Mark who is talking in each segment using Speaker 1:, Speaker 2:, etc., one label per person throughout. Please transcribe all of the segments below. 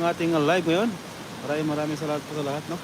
Speaker 1: ang ating live ngayon. Maraming maraming salamat po sa lahat, no?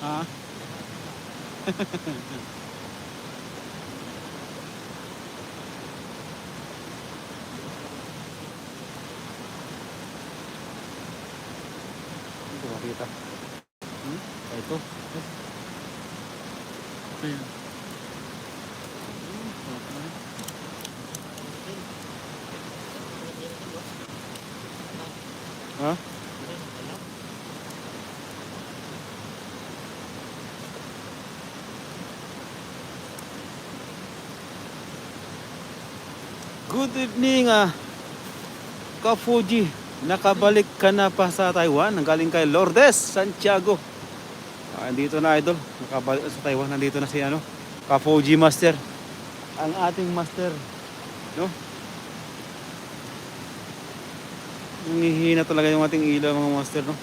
Speaker 1: Ah. Ko makita. Hmm? Ah, ito. Ha? Good evening, ah. Ka Fuji. Nakabalik ka na pa sa Taiwan. Nanggaling kay Lourdes Santiago. Ah, dito na idol. Nakabalik sa Taiwan. Nandito na si ano, Ka Fuji Master. Ang ating master. No? Nangihina talaga yung ating ilaw mga master, no?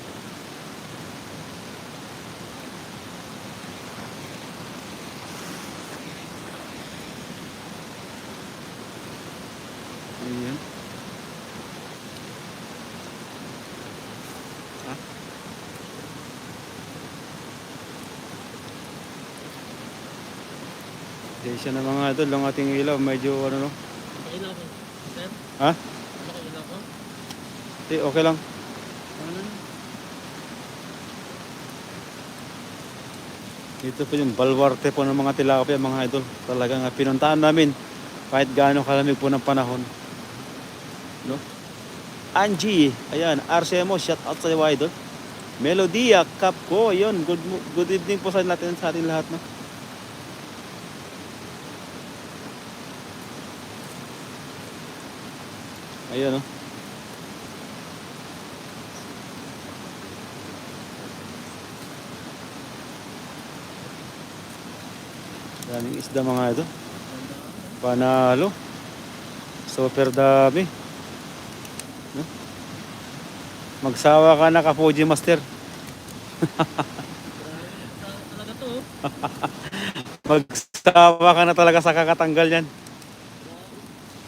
Speaker 1: Ayan. Ah. Desya na mga idol, ang ating ilaw, medyo ano no? Ha?
Speaker 2: Ko.
Speaker 1: Eh, okay lang. Dito po yung balwarte po ng mga tilapia mga idol. Talagang ah, pinuntahan namin kahit gaano kalamig po ng panahon. No? Angie, ayan, RCMO, shout out sa iyo idol. Melodia, Capco, ayun, good, mo- good evening po sa natin sa ating lahat. No? Ayun, no? Daming isda mga ito. Panalo. Super dami. No? Magsawa ka na ka Fuji Master.
Speaker 2: Talaga to.
Speaker 1: Magsawa ka na talaga sa kakatanggal yan.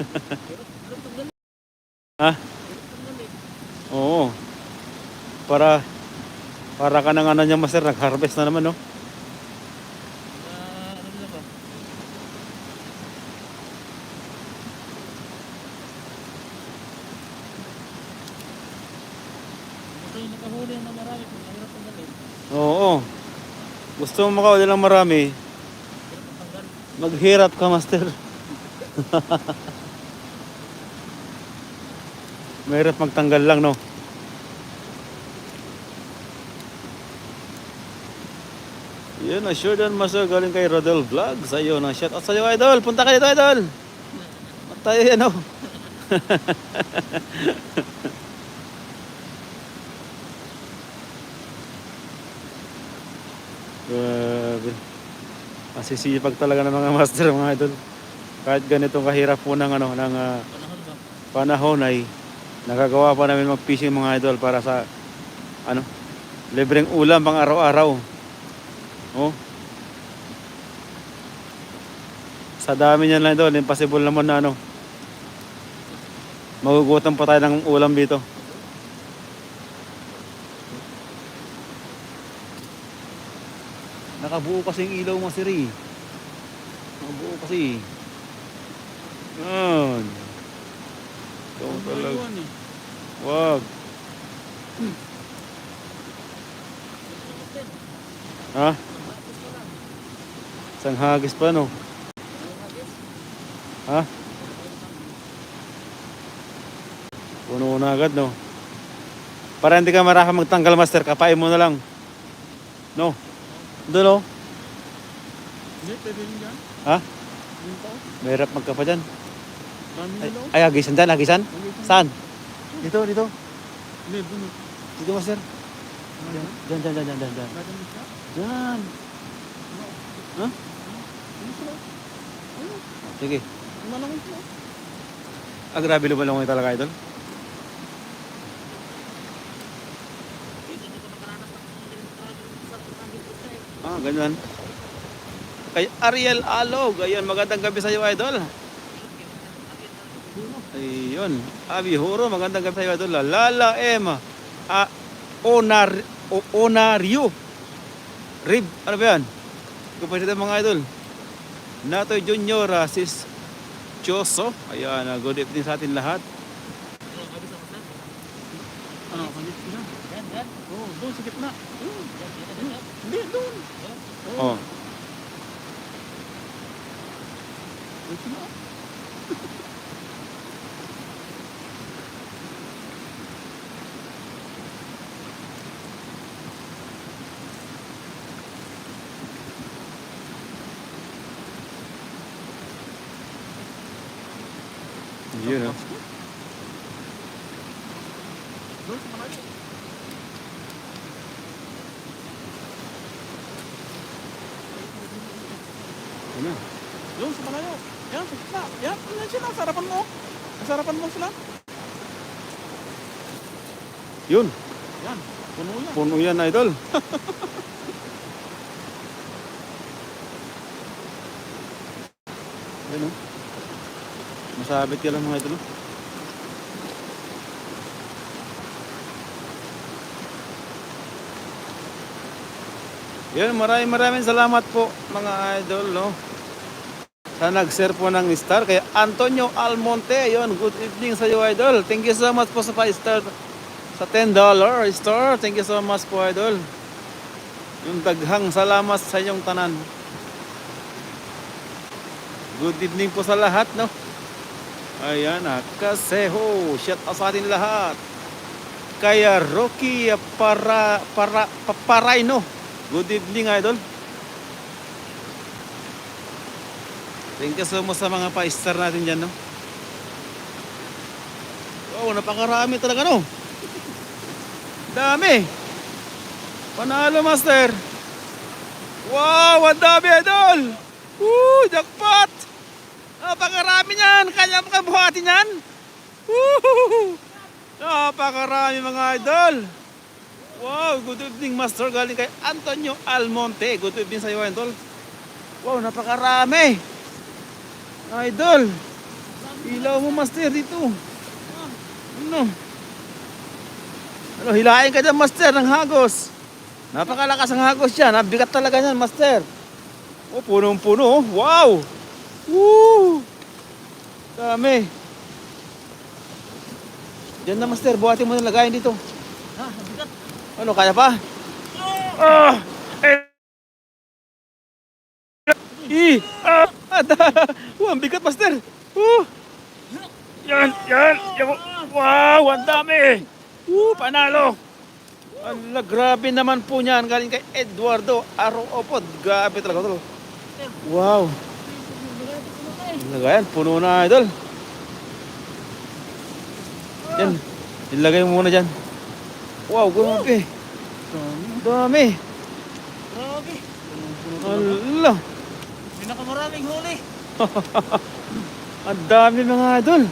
Speaker 1: ha? Oo. Para para ka nang ano niya master, nag-harvest na naman no.
Speaker 2: Ah, ano nila ba? Ito yung nakahuli na marami kung mahirap ang galit.
Speaker 1: Oo. Gusto mo makawala ng marami, maghirap ka master. Mahirap magtanggal lang no. Yun na, sure dan master galing kay Rodel Vlogs. Ayun na, shout out sa iyo idol. Punta kayo dito idol. Tayo yan oh. Grabe. Masisipag talaga ng mga master mga idol. Kahit ganitong kahirap po ng, ano, ng
Speaker 2: Panahon ba?
Speaker 1: panahon ay nagagawa pa namin mag-fishing mga idol para sa ano, libreng ulam pang araw-araw. Oh. Sa dami niyan lang idol, impossible naman na ano. Magugutom pa tayo ng ulam dito. Nakabuo kasi yung ilaw mo siri. Nakabuo kasi. Yan. Ikaw talaga. Wag. Ha? Isang hagis pa no? Ha? Puno na agad no? Para hindi ka maraka magtanggal master, kapain mo na lang. No? Doon no?
Speaker 2: Hindi, pwede rin dyan.
Speaker 1: Ha?
Speaker 2: Yung tao.
Speaker 1: Mahirap magkapa dyan.
Speaker 2: Dami
Speaker 1: Ay,
Speaker 2: oh.
Speaker 1: ay hagisan dyan, hagisan? Saan? Dito, dito.
Speaker 2: Hindi, dun.
Speaker 1: Dito master.
Speaker 2: Dyan.
Speaker 1: Dyan, dyan, dyan, dyan, dyan, dyan.
Speaker 2: Dyan siya.
Speaker 1: Dyan. Ha?
Speaker 2: Ano sila? Ayun.
Speaker 1: Sige.
Speaker 2: Ang malaki sila.
Speaker 1: Ah, grabe lumalungoy talaga idol.
Speaker 2: Siya.
Speaker 1: Ah, ganyan. Kay Ariel Alog. Ayun, magandang gabi sa iyo, idol. Ayun, Abi Horo, magandang gabi sa iyo, idol. Lala M, ah, Onar, o, Onario. Rib, ano ba yan? Kapatid mga idol. Natoy Junior, ah, sis Choso. Ayan, ah, good evening sa atin lahat.
Speaker 2: Ano, kanit na.
Speaker 3: Yan, yan.
Speaker 2: Oo, doon sa gitna. Hindi, doon.
Speaker 1: Oh.
Speaker 2: Ito na.
Speaker 1: Yun, oh.
Speaker 2: Doon sa malayo.
Speaker 1: Ano?
Speaker 2: Doon sa malayo. Yan, sa gitna. Yan, yan sila. Sa harapan mo. Sa harapan mo sila.
Speaker 1: Yun,
Speaker 2: Yan, puno yan.
Speaker 1: puno yan, idol. Yan, oh. Masabit ka lang mga idol. oh. Yan, maraming maraming salamat po mga idol, no? Sa nag-share po ng star kay Antonio Almonte. Yon, good evening sa iyo, idol. Thank you so much po sa 5 star sa $10 star. Thank you so much po, idol. Yung daghang salamat sa inyong tanan. Good evening po sa lahat, no? Ayan, kaseho. Shout out sa atin lahat. Kaya Rocky para para Paparayno. Good evening, idol. Thank you so much sa mga pa-star natin dyan, no? Wow, napakarami talaga, no? Dami! Panalo, master! Wow, ang dami, idol! Woo, jackpot! Napakarami niyan! Kanya pa kabuhati niyan! Woo! Napakarami, mga idol! Wow, good evening, master. Galing kay Antonio Almonte. Good evening sa iyo, idol. Wow, napakarami! Idol! Ilaw mo, master, dito. Ano? Ano, hilahin ka dyan, master, ng hagos. Napakalakas ang hagos yan. Nabigat talaga yan, master. Oh, punong-puno. oh. Wow! Woo! Dami. Diyan na, master. Buhatin mo na lagayin dito.
Speaker 3: Ha, nabigat.
Speaker 1: Ano, kaya pa? Ah! Eh! I! Ah! Wow, ang bigat, master. Uh! Yan, yan. Wow, ang dami. Uh, panalo. Ala, grabe naman po niyan. Galing kay Eduardo Aroopod. Grabe talaga ito. Wow. Lagayan, puno na idol. Yan. Ilagay mo muna dyan. Wow, grabe.
Speaker 2: Dami.
Speaker 1: Dami.
Speaker 3: Grabe.
Speaker 1: Ala.
Speaker 3: Pinakamaraming huli.
Speaker 1: Ang dami mga idol.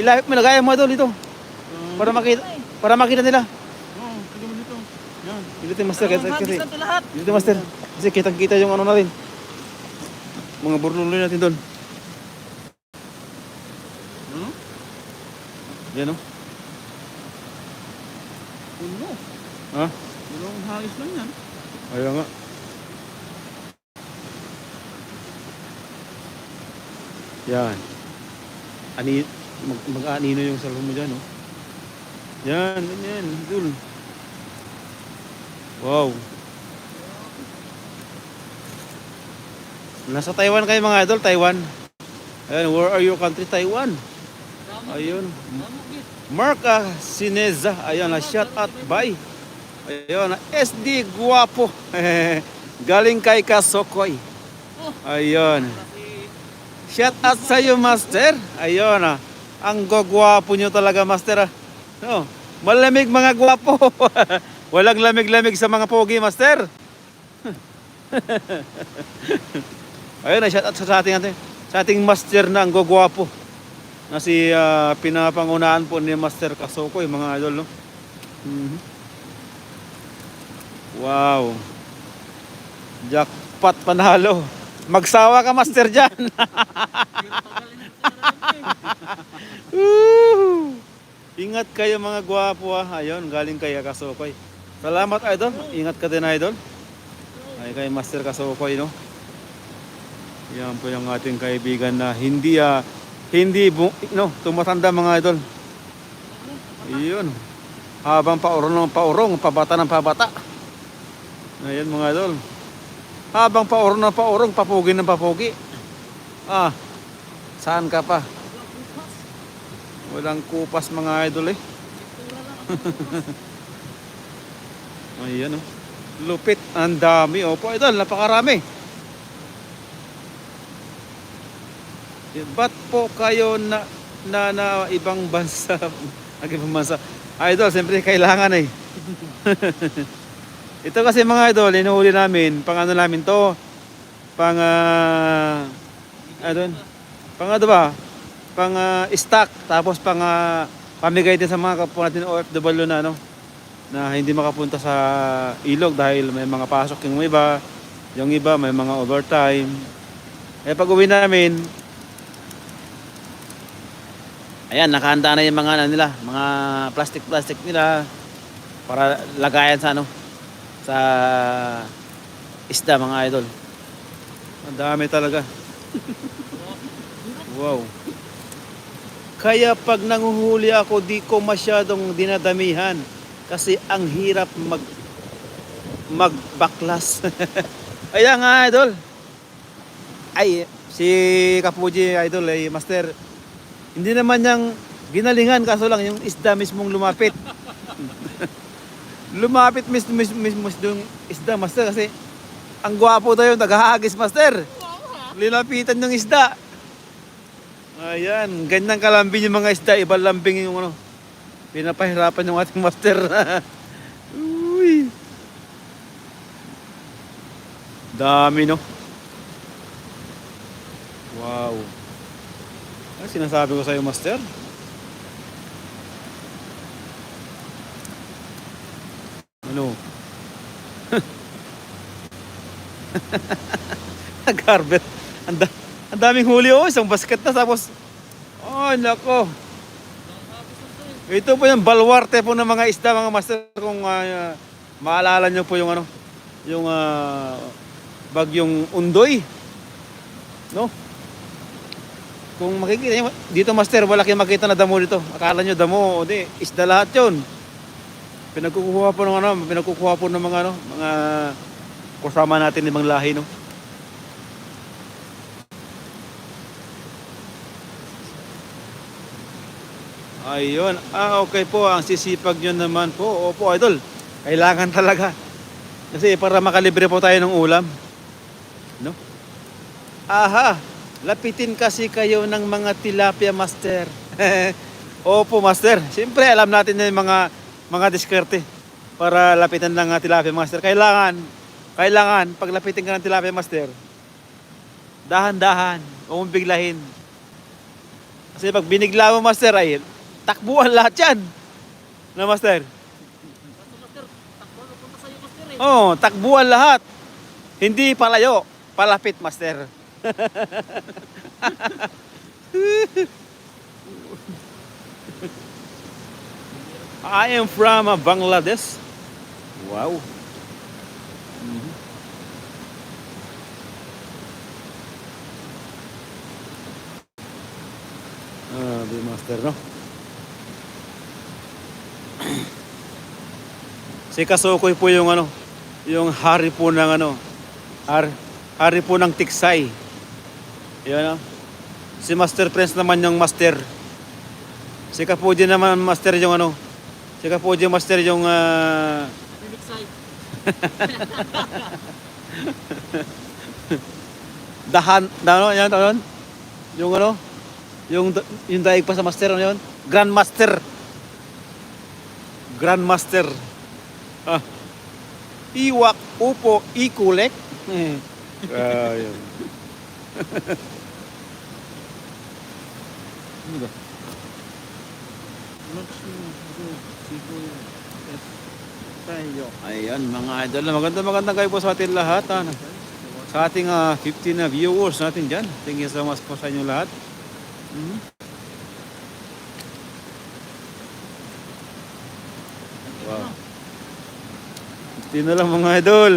Speaker 1: Ilahip mo lagayan mo idol dito.
Speaker 2: Dami.
Speaker 1: Para makita, para makita nila.
Speaker 2: Oo, tignan mo dito. Yan.
Speaker 1: Dito master, kasi,
Speaker 3: Ang
Speaker 1: kasi,
Speaker 3: ito
Speaker 1: dito master. Kasi kitang kita yung ano natin. Mga burnuloy natin doon.
Speaker 2: Ano?
Speaker 1: Yan o.
Speaker 2: Puno.
Speaker 1: Ha?
Speaker 2: Dalawang hagis lang yan.
Speaker 1: Ayaw nga. Yan. Ani, mag, mag-aanino yung salvo mo dyan, oh. Yan, ganyan, idol. Wow. Nasa Taiwan kayo mga idol, Taiwan. Ayun, where are your country? Taiwan. Ayun. Mark ah, Sineza. Ayun, na shout out by. Ayun, ah, SD Guapo. Galing kay Kasokoy. Ayun.
Speaker 3: Kasi,
Speaker 1: Shout out sa iyo, Master. Ayun ah. Ang gagwapo nyo talaga, Master. Ah. No, malamig mga gwapo. Walang lamig-lamig sa mga pogi, Master. Ayun, ah, shout out sa ating, ating, sa ating Master na ang gagwapo. Na si ah, pinapangunahan po ni Master Kasokoy, mga idol, no? Mhm. Wow. Jack Apat panalo. Magsawa ka, master. Woo! Ingat kayo mga gwapo ah. Ayun, galing kay Kasokoy. Salamat idol. Ingat ka din idol. Ay kay Master Kasokoy no. Yan po yung ating kaibigan na hindi ah hindi no, tumatanda mga idol. Iyon. Habang paurong ng paurong, pabata ng pabata. Ayan mga idol. Habang paurong ng paurong, papugi ng papugi. Ah, saan ka pa? Walang kupas mga idol eh. Ayan oh. Lupit. Ang dami. Opo idol, napakarami. Ba't po kayo na, na, na ibang bansa? Nag ibang bansa. Idol, siyempre kailangan eh. Ito kasi mga idol, inuhuli namin. Pang ano namin to? Pang, ah, ano? Pang ano ba? Pang ah, stock. Tapos pang ah, pamigay din sa mga kapwa natin OFW na ano na hindi makapunta sa ilog dahil may mga pasok yung iba, yung iba may mga overtime. Eh pag uwi namin, ayan, nakahanda na yung mga ano nila, mga plastic-plastic nila para lagayan sa ano, sa isda mga idol. Ang dami talaga. wow. Kaya pag nanguhuli ako, di ko masyadong dinadamihan kasi ang hirap mag magbaklas. Ayan nga idol. Ay, si Kapuji idol ay master. Hindi naman niyang ginalingan kaso lang yung isda mismong lumapit. lumapit mismo mismo, mismo yung isda master kasi ang gwapo daw yung naghahagis master. Lilapitan yung isda. Ayan, ganyan kalambing yung mga isda, ibang lambing yung ano. Pinapahirapan yung ating master. Uy. Dami no. Wow. Ano sinasabi ko sa iyo, master? Ano? Garbet. Ang da- daming huli oh, isang basket na tapos Oh, nako. Ito po yung balwarte po ng mga isda mga master kung ah, maalala nyo po yung ano yung ah, bagyong undoy no kung makikita nyo dito master wala kayong makita na damo dito akala nyo damo o di isda lahat yun pinagkukuha po ng ano pinagkukuha po ng mga ano mga kasama natin ibang lahi no Ayun. Ah, okay po. Ang sisipag nyo naman po. Opo, idol. Kailangan talaga. Kasi para makalibre po tayo ng ulam. No? Aha. Lapitin kasi kayo ng mga tilapia, master. Opo, master. Siyempre, alam natin na yung mga, mga diskarte para lapitan ng ah, tilapia, master. Kailangan, kailangan, pag lapitin ka ng tilapia, master, dahan-dahan, huwag biglahin. Kasi pag binigla mo, master, ay takbuhan lahat yan. Na, master?
Speaker 3: Master.
Speaker 1: Oo, oh, takbuhan lahat. Hindi palayo, palapit, master. I am from uh, Bangladesh. Wow. Mhm. Ah, di master, no? Si Kasukoy po yung ano, yung hari po ng ano, har, hari po ng Tiksay. Yan ah. Si Master Prince naman yung master. Si Kapuji naman master yung ano. Si Kapuji master yung ah,
Speaker 3: Phoenix side.
Speaker 1: dahan, da, ano, yan, ano, yung ano, yung, yung daig pa sa master, ano yun? Grandmaster. Grandmaster. Ah. Iwak, upo, ikulek. ah, yun. ano ba? Ayan mga idol. Maganda magandang kayo po sa atin lahat. Ano? sa ating ah, 15 na viewers natin dyan. Thank you so much po sa inyo lahat. Mhm. Wow. 15 na lang mga idol.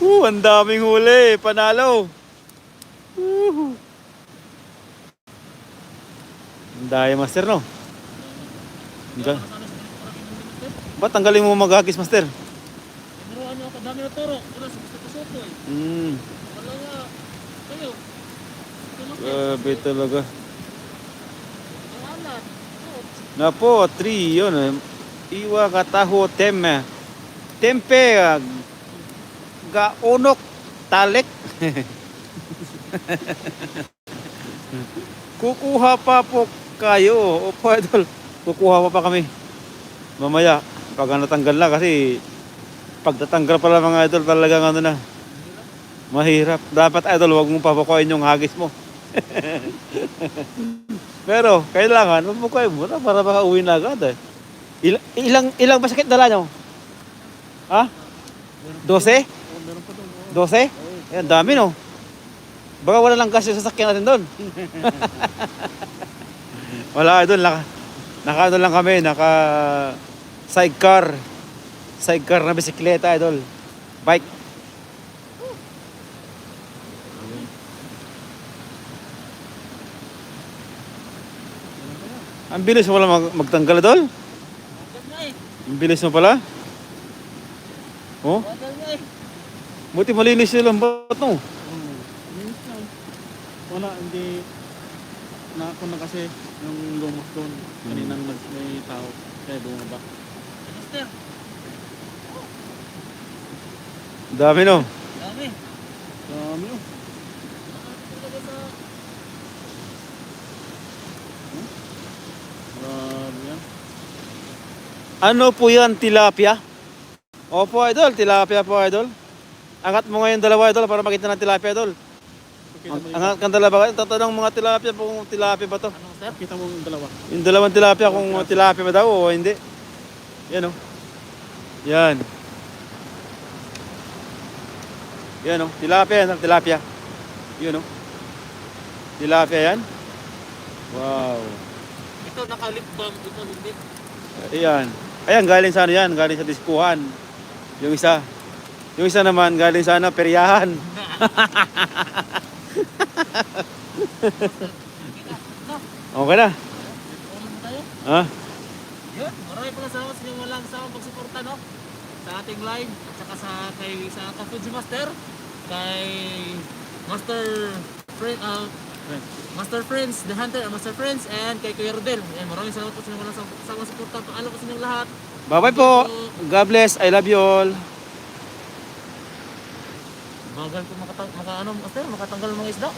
Speaker 1: Uh, ang daming huli. Panalo. Woohoo. Ang daya master no? Ang ga-
Speaker 3: Sana sa maraming master.
Speaker 1: Ba't tanggalin mo magagis master?
Speaker 3: Meron ano ako, dami na toro. Wala sa gusto ko soto eh.
Speaker 1: Mm,
Speaker 3: Wala nga. Kayo.
Speaker 1: Grabe talaga. Na po, 3 yun. eh. Iwa kataho tem. eh. Tempe. ah, Gaunok. Talek. Kukuha pa po kayo. Opo, idol. Kukuha pa pa kami. Mamaya, pag natanggal na kasi pag natanggal pala mga idol talagang ano na. Mahirap. Dapat idol, wag mong papakuin yung hagis mo. Pero kailangan mabukuin mo na para makauwi na agad eh. Ilang, ilang, ilang basket dala nyo? Ha? 12?
Speaker 2: Oh, meron pa doon.
Speaker 1: 12? Yan, dami no. Baka wala lang gas yung sasakyan natin doon. wala doon, naka, naka ano lang kami, naka sidecar. Sidecar na bisikleta, idol. Bike. Ang bilis mo pala mag magtanggal, idol. Ang bilis mo pala. Oh, buti malinis yung lambat no.
Speaker 2: Wala, hindi. Naako na kasi yung lumos doon. Kaninang nag may tao. Kaya bumaba.
Speaker 3: Master.
Speaker 1: Dami no.
Speaker 3: Dami.
Speaker 2: Dami oh.
Speaker 3: Sa...
Speaker 2: Grabe yan.
Speaker 1: Ano po yan, tilapia? Opo, idol. Tilapia po, idol. Angat mo ngayon dalawa, idol, para makita ng tilapia, idol. Ang, angat kang dalawa. Tatanong mga tilapia po kung tilapia ba to.
Speaker 3: Ano master?
Speaker 2: pakita mo yung dalawa.
Speaker 1: Yung dalawang tilapia kung tilapia ba daw o hindi. Yan o. Yan. Yan o. Tilapia yan. Tilapia. Yun o. Tilapia yan. Wow.
Speaker 3: Ito nakalip bomb. Ito hindi.
Speaker 1: Ayan. Ayan, galing sa ano yan? Galing sa diskuhan. Yung isa. Yung isa naman, galing sa ano, peryahan. Okay na. Ha?
Speaker 3: Yun. Maraming pala salamat sa inyong walang sawang pagsuporta no. Sa ating live. At saka sa kay sa Kafuji Master. Kay Master Friend, uh, Master Friends, The Hunter, uh, Master Friends, and kay Kuya Rodel. Ayan, maraming salamat po sa inyong walang sawang suporta. Paalam po sa inyong lahat.
Speaker 1: Bye-bye po. God bless. I love you all.
Speaker 3: Bagal po makatang, maka, ano, master, makatanggal ng mga isda.